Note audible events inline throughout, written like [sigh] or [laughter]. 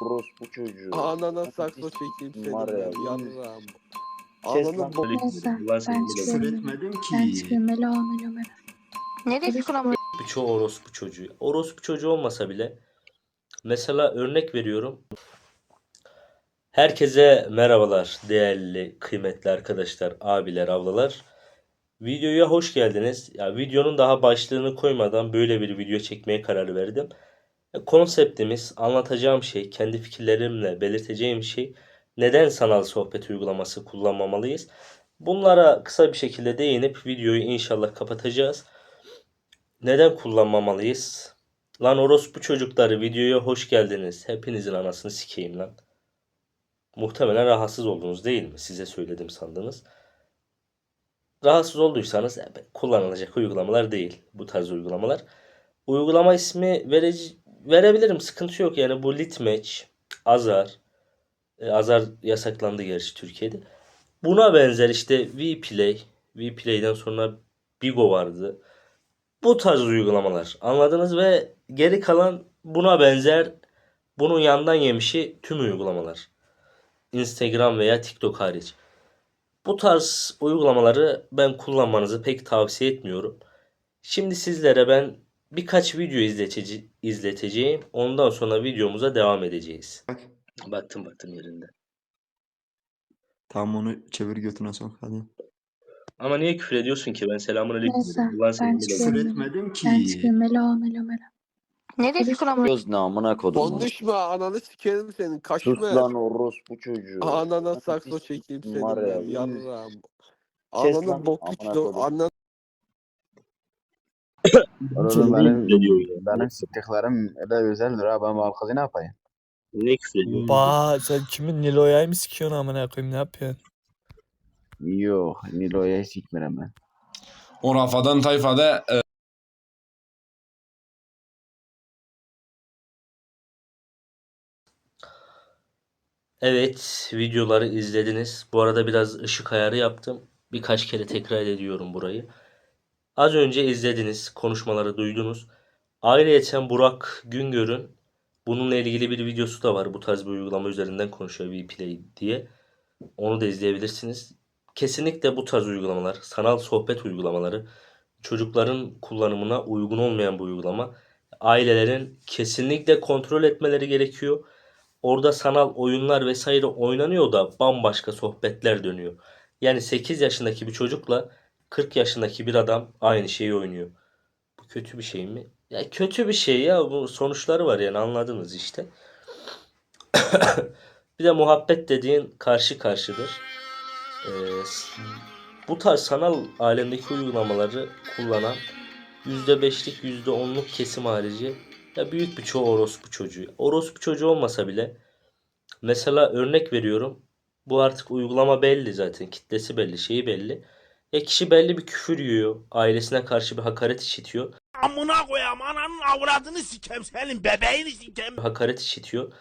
Orospu çocuğu. Anana sakso çekeyim senin Var ya, yarrağım. Kes Ananın lan. bo- Neyse Ulan sen ben Küfür çıkıyorum. etmedim Ben ki. çıkıyorum. Melo melo melo. Nereye çıkın ama? Birçoğu orospu çocuğu. Orospu çocuğu olmasa bile mesela örnek veriyorum. Herkese merhabalar değerli kıymetli arkadaşlar, abiler, ablalar. Videoya hoş geldiniz. Ya videonun daha başlığını koymadan böyle bir video çekmeye karar verdim. Konseptimiz, anlatacağım şey, kendi fikirlerimle belirteceğim şey neden sanal sohbet uygulaması kullanmamalıyız? Bunlara kısa bir şekilde değinip videoyu inşallah kapatacağız. Neden kullanmamalıyız? Lan orospu çocukları videoya hoş geldiniz. Hepinizin anasını sikeyim lan. Muhtemelen rahatsız oldunuz değil mi? Size söyledim sandınız. Rahatsız olduysanız e, kullanılacak uygulamalar değil bu tarz uygulamalar. Uygulama ismi verece- verebilirim sıkıntı yok. Yani bu Litmatch, Azar, e, Azar yasaklandı gerçi Türkiye'de. Buna benzer işte Vplay, Vplay'den sonra Bigo vardı. Bu tarz uygulamalar anladınız ve geri kalan buna benzer bunun yandan yemişi tüm uygulamalar. Instagram veya TikTok hariç. Bu tarz uygulamaları ben kullanmanızı pek tavsiye etmiyorum. Şimdi sizlere ben birkaç video izletici, izleteceğim. Ondan sonra videomuza devam edeceğiz. Bak. Baktım baktım yerinde. Tamam onu çevir götüne sok hadi. Ama niye küfür ediyorsun ki? Ben selamun aleyküm Neyse, dedim. Ulan seni ben bile- çıkıyorum. Küfür etmedim ki. Ben çıkıyorum. Melo melo melo. Nereye ama? Göz namına kodum. Konuşma ananı sikerim senin Sus kaşmer. lan orospu çocuğu. Anana sakso çekeyim senin Var ya, ben yarrağım. Kes lan, Ananın boku amına çiğ- kodum. anan Oğlum benim, benim siktiklerim öyle özeldir ha. Ben bu kızı ne yapayım? Ne küfür ediyorsun? Ba sen kimin Nilo'ya mı sikiyorsun amına koyayım ne yapıyorsun? Yok. Nilo'ya sikmiyorum ben. O Rafadan Tayfa'da e, Evet, videoları izlediniz. Bu arada biraz ışık ayarı yaptım. Birkaç kere tekrar ediyorum burayı. Az önce izlediniz, konuşmaları duydunuz. Ayrıca Burak Güngör'ün bununla ilgili bir videosu da var. Bu tarz bir uygulama üzerinden konuşuyor Vplay diye. Onu da izleyebilirsiniz. Kesinlikle bu tarz uygulamalar, sanal sohbet uygulamaları, çocukların kullanımına uygun olmayan bu uygulama. Ailelerin kesinlikle kontrol etmeleri gerekiyor. Orada sanal oyunlar vesaire oynanıyor da bambaşka sohbetler dönüyor. Yani 8 yaşındaki bir çocukla 40 yaşındaki bir adam aynı şeyi oynuyor. Bu kötü bir şey mi? Ya kötü bir şey ya. Bu sonuçları var yani anladınız işte. [coughs] bir de muhabbet dediğin karşı karşıdır. Ee, bu tarz sanal alemdeki uygulamaları kullanan %5'lik %10'luk kesim harici ya büyük bir çoğu orospu çocuğu. Orospu çocuğu olmasa bile mesela örnek veriyorum. Bu artık uygulama belli zaten. Kitlesi belli, şeyi belli. Ya kişi belli bir küfür yiyor. Ailesine karşı bir hakaret işitiyor. Amına koyam ananın avradını sikem senin bebeğini sikem. hakaret işitiyor.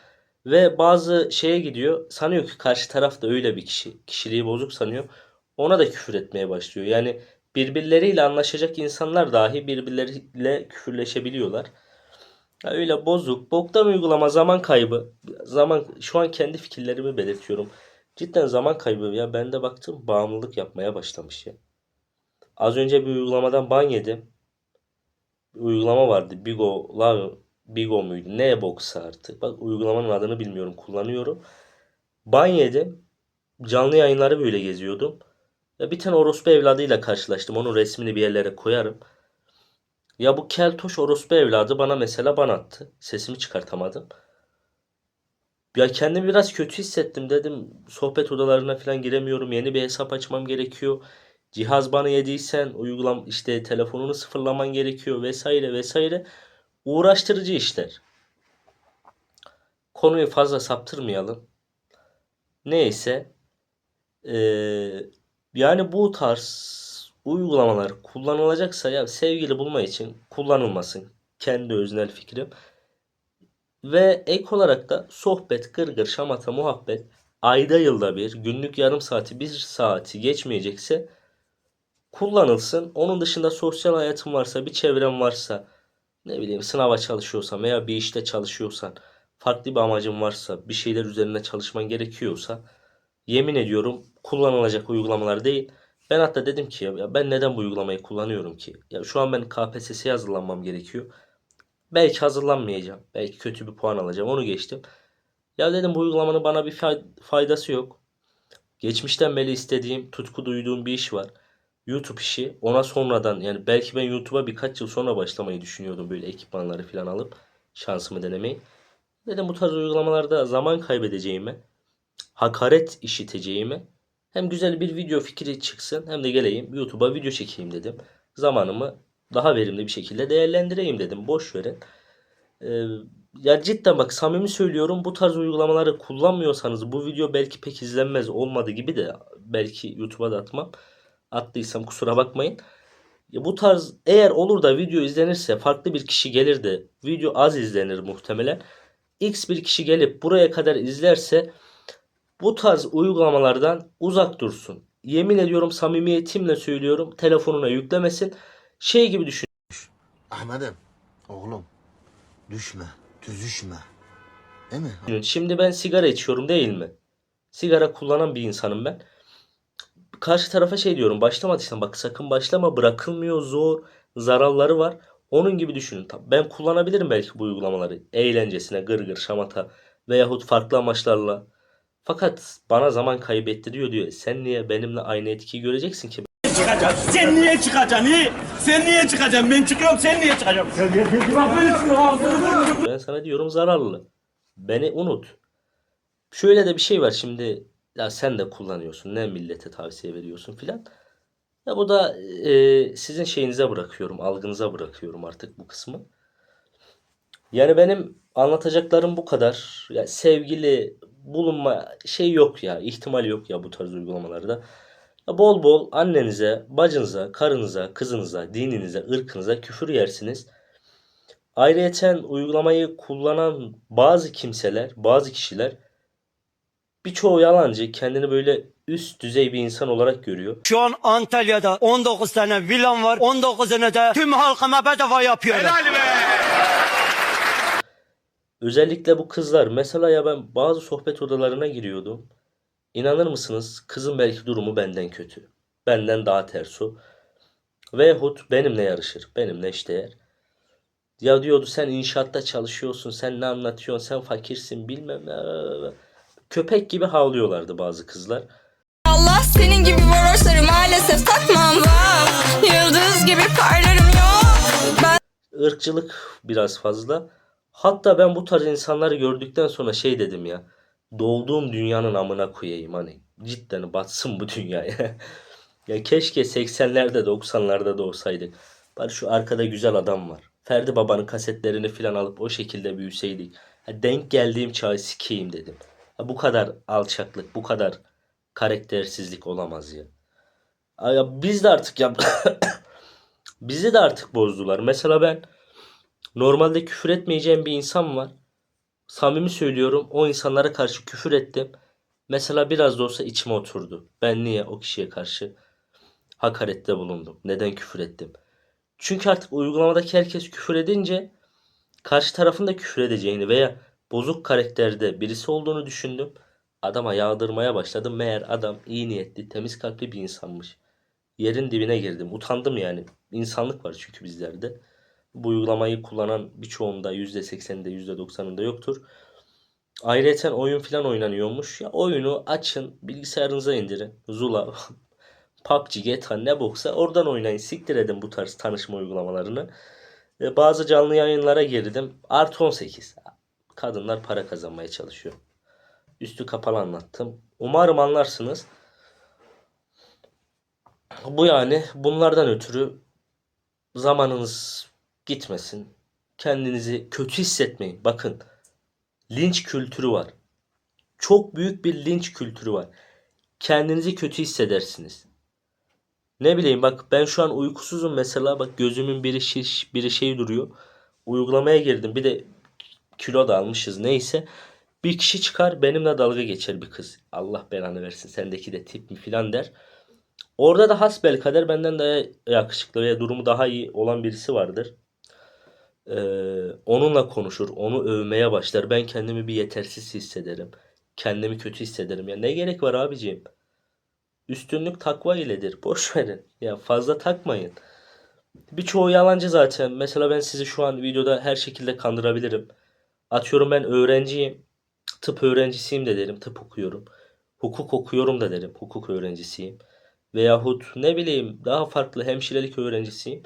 Ve bazı şeye gidiyor. Sanıyor ki karşı taraf da öyle bir kişi. Kişiliği bozuk sanıyor. Ona da küfür etmeye başlıyor. Yani birbirleriyle anlaşacak insanlar dahi birbirleriyle küfürleşebiliyorlar. Ya öyle bozuk, boktan uygulama zaman kaybı. Zaman şu an kendi fikirlerimi belirtiyorum. Cidden zaman kaybı ya. Ben de baktım bağımlılık yapmaya başlamış ya. Az önce bir uygulamadan ban yedim. Bir uygulama vardı. Bigo, la, Bigo muydu? Ne boksa artık. Bak uygulamanın adını bilmiyorum. Kullanıyorum. Ban yedim. Canlı yayınları böyle geziyordum. Ya bir tane orospu evladıyla karşılaştım. Onun resmini bir yerlere koyarım. Ya bu keltoş orospu evladı bana mesela ban attı. Sesimi çıkartamadım. Ya kendimi biraz kötü hissettim dedim. Sohbet odalarına falan giremiyorum. Yeni bir hesap açmam gerekiyor. Cihaz banı yediysen uygulam işte telefonunu sıfırlaman gerekiyor vesaire vesaire. Uğraştırıcı işler. Konuyu fazla saptırmayalım. Neyse. Eee, yani bu tarz uygulamalar kullanılacaksa ya sevgili bulma için kullanılmasın. Kendi öznel fikrim. Ve ek olarak da sohbet, gırgır, şamata, muhabbet ayda yılda bir, günlük yarım saati, bir saati geçmeyecekse kullanılsın. Onun dışında sosyal hayatın varsa, bir çevren varsa, ne bileyim sınava çalışıyorsan veya bir işte çalışıyorsan farklı bir amacın varsa, bir şeyler üzerine çalışman gerekiyorsa yemin ediyorum kullanılacak uygulamalar değil. Ben hatta dedim ki ya, ben neden bu uygulamayı kullanıyorum ki? Ya şu an ben KPSS'ye hazırlanmam gerekiyor. Belki hazırlanmayacağım. Belki kötü bir puan alacağım. Onu geçtim. Ya dedim bu uygulamanın bana bir fay- faydası yok. Geçmişten beri istediğim, tutku duyduğum bir iş var. YouTube işi. Ona sonradan yani belki ben YouTube'a birkaç yıl sonra başlamayı düşünüyordum böyle ekipmanları falan alıp şansımı denemeyi. Dedim bu tarz uygulamalarda zaman kaybedeceğime, hakaret işiteceğime hem güzel bir video fikri çıksın hem de geleyim YouTube'a video çekeyim dedim. Zamanımı daha verimli bir şekilde değerlendireyim dedim. Boş verin. Ee, ya cidden bak samimi söylüyorum bu tarz uygulamaları kullanmıyorsanız bu video belki pek izlenmez olmadı gibi de belki YouTube'a da atmam. Attıysam kusura bakmayın. Ya bu tarz eğer olur da video izlenirse farklı bir kişi gelir de video az izlenir muhtemelen. X bir kişi gelip buraya kadar izlerse bu tarz uygulamalardan uzak dursun. Yemin ediyorum samimiyetimle söylüyorum telefonuna yüklemesin. Şey gibi düşün. Ahmet'im oğlum düşme düzüşme değil mi? Şimdi ben sigara içiyorum değil mi? Sigara kullanan bir insanım ben. Karşı tarafa şey diyorum başlamadıysan bak sakın başlama bırakılmıyor zor zararları var. Onun gibi düşünün. Ben kullanabilirim belki bu uygulamaları eğlencesine gırgır şamata veyahut farklı amaçlarla. Fakat bana zaman kaybettiriyor diyor. Sen niye benimle aynı etkiyi göreceksin ki? Çıkacaksın. Sen niye çıkacaksın? Niye? Sen niye çıkacaksın? Ben çıkıyorum sen niye çıkacaksın? Ben sana diyorum zararlı. Beni unut. Şöyle de bir şey var şimdi. Ya sen de kullanıyorsun. Ne millete tavsiye veriyorsun filan. Ya bu da e, sizin şeyinize bırakıyorum. Algınıza bırakıyorum artık bu kısmı. Yani benim anlatacaklarım bu kadar. Ya sevgili bulunma şey yok ya. ihtimal yok ya bu tarz uygulamalarda. Bol bol annenize, bacınıza, karınıza, kızınıza, dininize, ırkınıza küfür yersiniz. Ayrıyeten uygulamayı kullanan bazı kimseler, bazı kişiler birçoğu yalancı, kendini böyle üst düzey bir insan olarak görüyor. Şu an Antalya'da 19 tane villam var. 19'unu da tüm halkıma bedava yapıyorum. Özellikle bu kızlar. Mesela ya ben bazı sohbet odalarına giriyordum. İnanır mısınız? Kızın belki durumu benden kötü. Benden daha ters o. Veyahut benimle yarışır. Benimle eşdeğer. Ya diyordu sen inşaatta çalışıyorsun. Sen ne anlatıyorsun? Sen fakirsin bilmem ne. Köpek gibi havlıyorlardı bazı kızlar. Allah senin gibi varoşları maalesef takmam var. Yıldız gibi parlarım yok. Ben ırkçılık biraz fazla. Hatta ben bu tarz insanları gördükten sonra şey dedim ya. Doğduğum dünyanın amına koyayım hani. Cidden batsın bu dünyaya. [laughs] ya keşke 80'lerde 90'larda da olsaydık. Bari şu arkada güzel adam var. Ferdi Baba'nın kasetlerini falan alıp o şekilde büyüseydik. Ha, denk geldiğim çağı sikeyim dedim. Ha, bu kadar alçaklık, bu kadar karaktersizlik olamaz ya. Ha, ya biz de artık ya [coughs] bizi de artık bozdular. Mesela ben Normalde küfür etmeyeceğim bir insan var. Samimi söylüyorum o insanlara karşı küfür ettim. Mesela biraz da olsa içime oturdu. Ben niye o kişiye karşı hakarette bulundum? Neden küfür ettim? Çünkü artık uygulamadaki herkes küfür edince karşı tarafın da küfür edeceğini veya bozuk karakterde birisi olduğunu düşündüm. Adama yağdırmaya başladım. Meğer adam iyi niyetli, temiz kalpli bir insanmış. Yerin dibine girdim. Utandım yani. İnsanlık var çünkü bizlerde bu uygulamayı kullanan birçoğunda %80'inde %90'ında yoktur. Ayrıca oyun falan oynanıyormuş. Ya oyunu açın, bilgisayarınıza indirin. Zula, [laughs] PUBG, GTA ne boksa oradan oynayın. Siktir edin bu tarz tanışma uygulamalarını. E, bazı canlı yayınlara girdim. Artı 18. Kadınlar para kazanmaya çalışıyor. Üstü kapalı anlattım. Umarım anlarsınız. Bu yani bunlardan ötürü zamanınız gitmesin. Kendinizi kötü hissetmeyin. Bakın linç kültürü var. Çok büyük bir linç kültürü var. Kendinizi kötü hissedersiniz. Ne bileyim bak ben şu an uykusuzum mesela bak gözümün biri şiş biri şey duruyor. Uygulamaya girdim bir de kilo da almışız neyse. Bir kişi çıkar benimle dalga geçer bir kız. Allah belanı versin sendeki de tip mi filan der. Orada da hasbel kader benden daha yakışıklı veya durumu daha iyi olan birisi vardır. Ee, onunla konuşur, onu övmeye başlar. Ben kendimi bir yetersiz hissederim. Kendimi kötü hissederim. Ya ne gerek var abiciğim? Üstünlük takva iledir. Boş verin. Ya fazla takmayın. Birçoğu yalancı zaten. Mesela ben sizi şu an videoda her şekilde kandırabilirim. Atıyorum ben öğrenciyim. Tıp öğrencisiyim de derim. Tıp okuyorum. Hukuk okuyorum da derim. Hukuk öğrencisiyim. Veyahut ne bileyim daha farklı hemşirelik öğrencisiyim.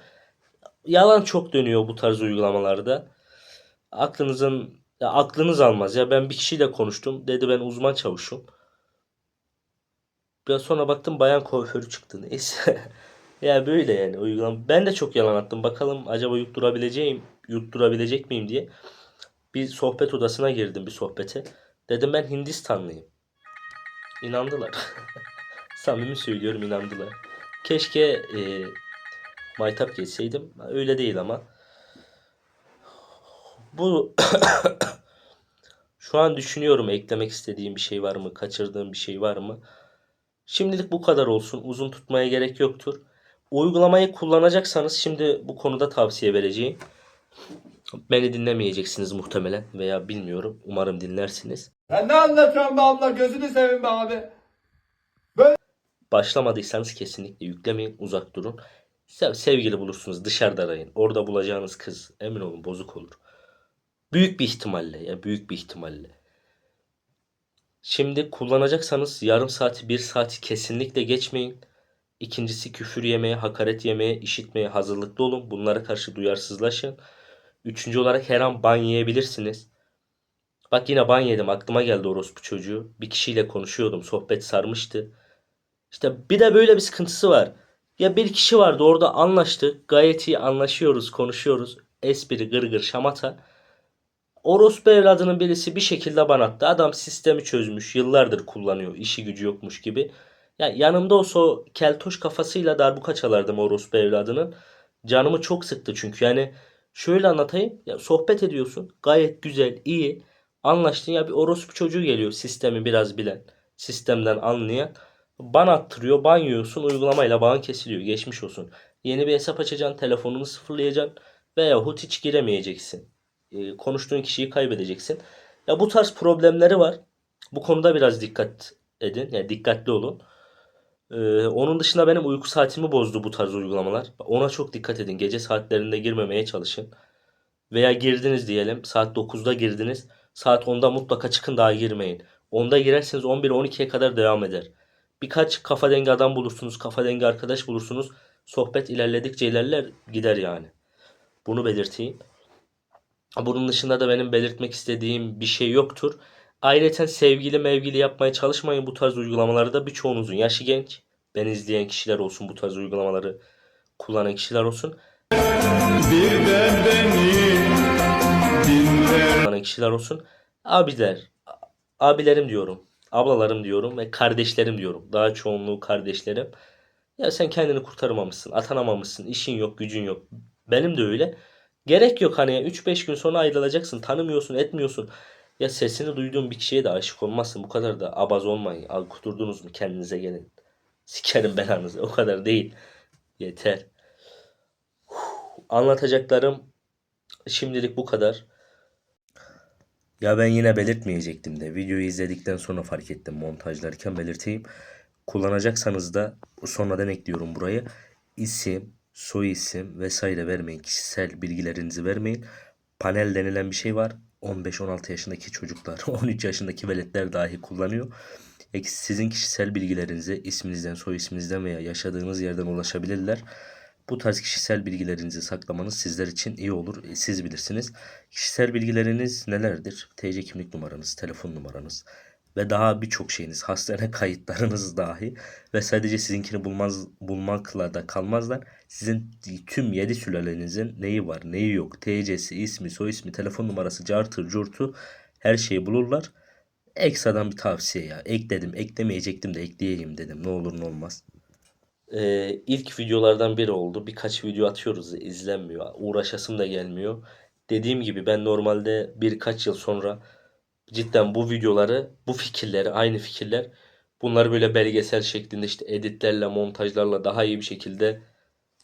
Yalan çok dönüyor bu tarz uygulamalarda. Aklınızın ya aklınız almaz. Ya ben bir kişiyle konuştum. Dedi ben uzman çavuşum. Biraz sonra baktım bayan kuaförü çıktı. Neyse. [laughs] ya böyle yani uygulama. Ben de çok yalan attım. Bakalım acaba yutturabileceğim, yutturabilecek miyim diye. Bir sohbet odasına girdim bir sohbete. Dedim ben Hindistanlıyım. İnandılar. [laughs] Samimi söylüyorum inandılar. Keşke e, maytap geçseydim. Öyle değil ama. Bu [coughs] şu an düşünüyorum eklemek istediğim bir şey var mı? Kaçırdığım bir şey var mı? Şimdilik bu kadar olsun. Uzun tutmaya gerek yoktur. Uygulamayı kullanacaksanız şimdi bu konuda tavsiye vereceğim. Beni dinlemeyeceksiniz muhtemelen veya bilmiyorum. Umarım dinlersiniz. Ya ne anlatıyorsun be abla gözünü seveyim be abi. Başlamadıysanız kesinlikle yüklemeyin, uzak durun. Sev- sevgili bulursunuz, dışarıda arayın. Orada bulacağınız kız emin olun bozuk olur. Büyük bir ihtimalle ya büyük bir ihtimalle. Şimdi kullanacaksanız yarım saati, bir saati kesinlikle geçmeyin. İkincisi küfür yemeye, hakaret yemeye, işitmeye hazırlıklı olun. Bunlara karşı duyarsızlaşın. Üçüncü olarak her an ban yiyebilirsiniz. Bak yine ban yedim. Aklıma geldi orospu çocuğu. Bir kişiyle konuşuyordum. Sohbet sarmıştı. İşte bir de böyle bir sıkıntısı var. Ya bir kişi vardı orada anlaştık. Gayet iyi anlaşıyoruz, konuşuyoruz. Espri, gırgır, şamata. Orospu evladının birisi bir şekilde bana attı. Adam sistemi çözmüş. Yıllardır kullanıyor. işi gücü yokmuş gibi. Ya yanımda olsa o keltoş kafasıyla darbuka çalardım orospu evladının. Canımı çok sıktı çünkü. Yani şöyle anlatayım. Ya sohbet ediyorsun. Gayet güzel, iyi. Anlaştın ya bir orospu çocuğu geliyor. Sistemi biraz bilen. Sistemden anlayan. Ban attırıyor. Ban yiyorsun. Uygulamayla ban kesiliyor. Geçmiş olsun. Yeni bir hesap açacaksın. Telefonunu sıfırlayacaksın. Veyahut hiç giremeyeceksin. Ee, konuştuğun kişiyi kaybedeceksin. Ya bu tarz problemleri var. Bu konuda biraz dikkat edin. Yani dikkatli olun. Ee, onun dışında benim uyku saatimi bozdu bu tarz uygulamalar. Ona çok dikkat edin. Gece saatlerinde girmemeye çalışın. Veya girdiniz diyelim. Saat 9'da girdiniz. Saat 10'da mutlaka çıkın daha girmeyin. 10'da girerseniz 11-12'ye kadar devam eder. Birkaç kafa dengi adam bulursunuz. Kafa dengi arkadaş bulursunuz. Sohbet ilerledikçe ilerler gider yani. Bunu belirteyim. Bunun dışında da benim belirtmek istediğim bir şey yoktur. Ayrıca sevgili mevgili yapmaya çalışmayın bu tarz uygulamalarda. Birçoğunuzun yaşı genç. Ben izleyen kişiler olsun bu tarz uygulamaları kullanan kişiler olsun. Kullanan kişiler olsun. Abiler, abilerim diyorum. Ablalarım diyorum ve kardeşlerim diyorum. Daha çoğunluğu kardeşlerim. Ya sen kendini kurtaramamışsın, atanamamışsın, işin yok, gücün yok. Benim de öyle. Gerek yok hani 3-5 gün sonra ayrılacaksın. Tanımıyorsun, etmiyorsun. Ya sesini duyduğun bir kişiye de aşık olmazsın. Bu kadar da abaz olmayın. Al kuturdunuz mu kendinize gelin. Sikerim belanızı. O kadar değil. Yeter. Anlatacaklarım şimdilik bu kadar. Ya ben yine belirtmeyecektim de videoyu izledikten sonra fark ettim montajlarken belirteyim. Kullanacaksanız da sonradan ekliyorum burayı. İsim, soy isim vesaire vermeyin. Kişisel bilgilerinizi vermeyin. Panel denilen bir şey var. 15-16 yaşındaki çocuklar, [laughs] 13 yaşındaki veletler dahi kullanıyor. Sizin kişisel bilgilerinize isminizden, soy isminizden veya yaşadığınız yerden ulaşabilirler. Bu tarz kişisel bilgilerinizi saklamanız sizler için iyi olur. E, Siz bilirsiniz. Kişisel bilgileriniz nelerdir? TC kimlik numaranız, telefon numaranız ve daha birçok şeyiniz, hastane [laughs] kayıtlarınız dahi ve sadece sizinkini bulmaz, bulmakla da kalmazlar. Sizin tüm 7 sülalenizin neyi var, neyi yok, TC'si, ismi, soy ismi, telefon numarası, cartı, curtu her şeyi bulurlar. Ekstradan bir tavsiye ya. Ekledim, eklemeyecektim de ekleyeyim dedim. Ne olur ne olmaz. Ee, ilk videolardan biri oldu. Birkaç video atıyoruz izlenmiyor. Uğraşasım da gelmiyor. Dediğim gibi ben normalde birkaç yıl sonra cidden bu videoları, bu fikirleri, aynı fikirler bunları böyle belgesel şeklinde işte editlerle, montajlarla daha iyi bir şekilde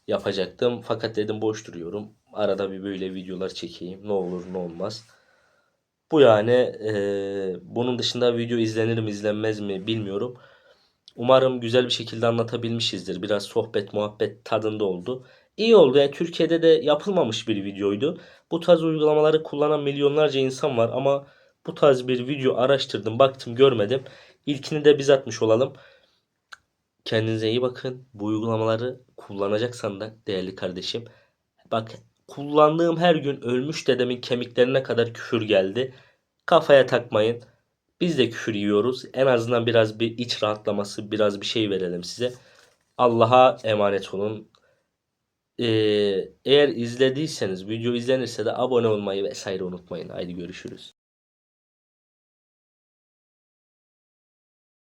yapacaktım. Fakat dedim boş duruyorum. Arada bir böyle videolar çekeyim. Ne olur ne olmaz. Bu yani eee, bunun dışında video izlenir mi izlenmez mi bilmiyorum. Umarım güzel bir şekilde anlatabilmişizdir. Biraz sohbet muhabbet tadında oldu. İyi oldu. Yani Türkiye'de de yapılmamış bir videoydu. Bu tarz uygulamaları kullanan milyonlarca insan var ama bu tarz bir video araştırdım, baktım, görmedim. İlkini de biz atmış olalım. Kendinize iyi bakın. Bu uygulamaları kullanacaksan da değerli kardeşim. Bak kullandığım her gün ölmüş dedemin kemiklerine kadar küfür geldi. Kafaya takmayın. Biz de küfür yiyoruz. En azından biraz bir iç rahatlaması, biraz bir şey verelim size. Allah'a emanet olun. Ee, eğer izlediyseniz, video izlenirse de abone olmayı vesaire unutmayın. Haydi görüşürüz.